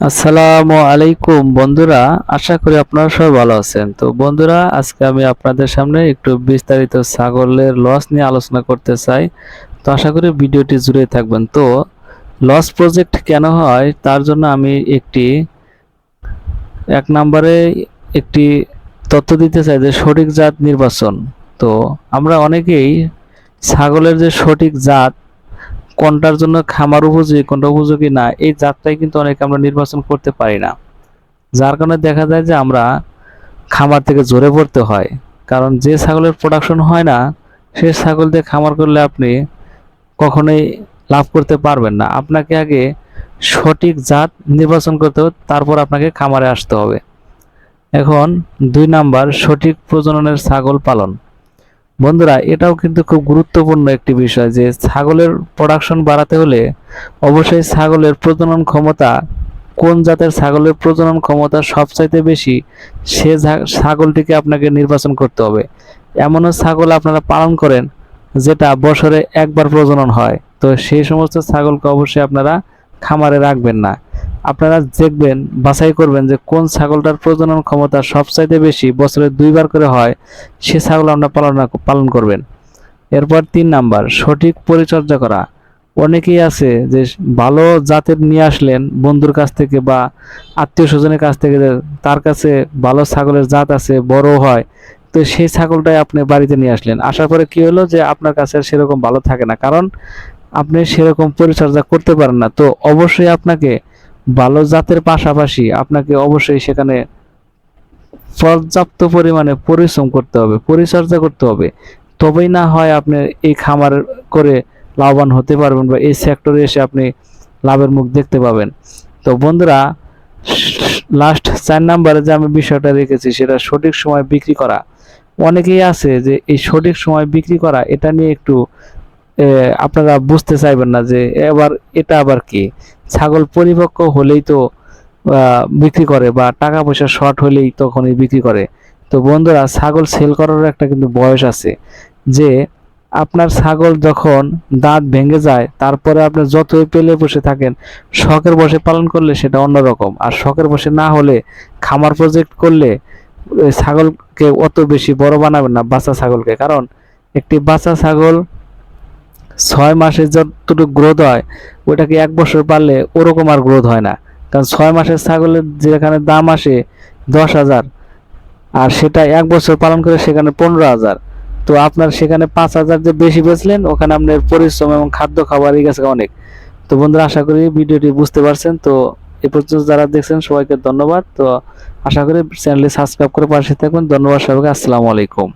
আসসালামু আলাইকুম বন্ধুরা, আশা করি আপনারা সবাই ভালো আছেন। তো বন্ধুরা, আজকে আমি আপনাদের সামনে একটু বিস্তারিত ছাগলের লস নিয়ে আলোচনা করতে চাই। তো আশা করি ভিডিওটি জুড়ে থাকবেন। তো লস প্রজেক্ট কেন হয়, তার জন্য আমি একটি, এক নম্বরে একটি তথ্য দিতে চাই যে সঠিক জাত নির্বাচন। তো আমরা অনেকেই ছাগলের যে সঠিক জাত কোনটার জন্য খামার উপযোগী, কোনটা উপযোগী না, এই জাতটাই কিন্তু অনেকে আমরা নির্বাচন করতে পারি না। যার কারণে দেখা যায় যে আমরা খামার থেকে জোরে পড়তে হয়। কারণ যে ছাগলের প্রোডাকশন হয় না, সে ছাগল দিয়ে খামার করলে আপনি কখনোই লাভ করতে পারবেন না। আপনাকে আগে সঠিক জাত নির্বাচন করতে হবে, তারপর আপনাকে খামারে আসতে হবে। এখন দুই নাম্বার, সঠিক প্রজননের ছাগল পালন। বন্ধুরা, এটাও কিন্তু খুব গুরুত্বপূর্ণ একটি বিষয় যে ছাগলের প্রোডাকশন বাড়াতে হলে অবশ্যই ছাগলের প্রজনন ক্ষমতা, কোন জাতের ছাগলের প্রজনন ক্ষমতা সবচাইতে বেশি, সে ছাগলটিকে আপনাকে নির্বাচন করতে হবে। এমনও ছাগল আপনারা পালন করেন যেটা বছরে একবার প্রজনন হয়। তো সেই সমস্ত ছাগলকে অবশ্যই আপনারা খামারে রাখবেন না। আপনারা দেখবেন, বাছাই করবেন যে কোন ছাগলটার প্রজনন ক্ষমতা সবচাইতে বেশি বছরে দুইবার করে হয়, সে ছাগল আপনারা পালন পালন করবেন। এরপর তিন নাম্বার, সঠিক পরিচর্যা করা। অনেকেই আছে যে ভালো জাতের নিয়ে আসলেন বন্ধুর কাছ থেকে বা আত্মীয় স্বজনের কাছ থেকে তার কাছে ভালো ছাগলের জাত আছে বড় হয়, তো সেই ছাগলটাই আপনি বাড়িতে নিয়ে আসলেন। আসার পরে কি হলো যে আপনার কাছে সেরকম ভালো থাকে না, কারণ আপনি সেরকম পরিচর্যা করতে পারেন না। তো অবশ্যই আপনাকে ভালো জাতের পাশাপাশি আপনাকে অবশ্যই সেখানে পর্যাপ্ত পরিমাণে পরিশ্রম করতে হবে, পরিচর্যা করতে হবে। তবেই না হয় আপনি এই খামার করে লাভবান হতে পারবেন বা এই সেক্টরে এসে আপনি লাভের মুখ দেখতে পাবেন। তো বন্ধুরা লাস্ট চার নাম্বারে যে আমি বিষয়টা রেখেছি সেটা সঠিক সময় বিক্রি করা। অনেকেই আছে যে এই সঠিক সময় বিক্রি করা, এটা নিয়ে একটু আপনারা বুঝতে চাইবেন না যে এবার এটা আবার কি। ছাগল পরিপক্ক হলেই তো বিক্রি করে বা টাকা পয়সা শর্ট হলেই তখনই বিক্রি করে। তো বন্ধুরা, ছাগল সেল করার একটা কিন্তু বয়স আছে। যে আপনার ছাগল যখন দাঁত ভেঙে যায়, তারপরে আপনি যতই পেলে বসে থাকেন, শখের বসে পালন করলে সেটা অন্যরকম। আর শখের বসে না হলে খামার প্রজেক্ট করলে ছাগলকে অত বেশি বড় বানাবেন না বাচ্চা ছাগলকে। কারণ একটি বাচ্চা ছাগল ছয় মাসে যতটুকু গ্রোথ হয় ওটাকে এক বছর পারলে ওরকম আর গ্রোথ হয় না। কারণ ছয় মাসের ছাগলের যেখানে দাম আসে দশ হাজার, আর সেটা এক বছর পালন করে সেখানে পনেরো হাজার। তো আপনার সেখানে পাঁচ হাজার যে বেশি বেচলেন, ওখানে আপনার পরিশ্রম এবং খাদ্য খাবার এই গেছে অনেক। তো বন্ধুরা, আশা করি ভিডিওটি বুঝতে পারছেন। তো এ পর্যন্ত যারা দেখছেন, সবাইকে ধন্যবাদ। তো আশা করি চ্যানেলটি সাবস্ক্রাইব করে পাশে থাকবেন ধন্যবাদ সবাইকে। আসসালামু আলাইকুম।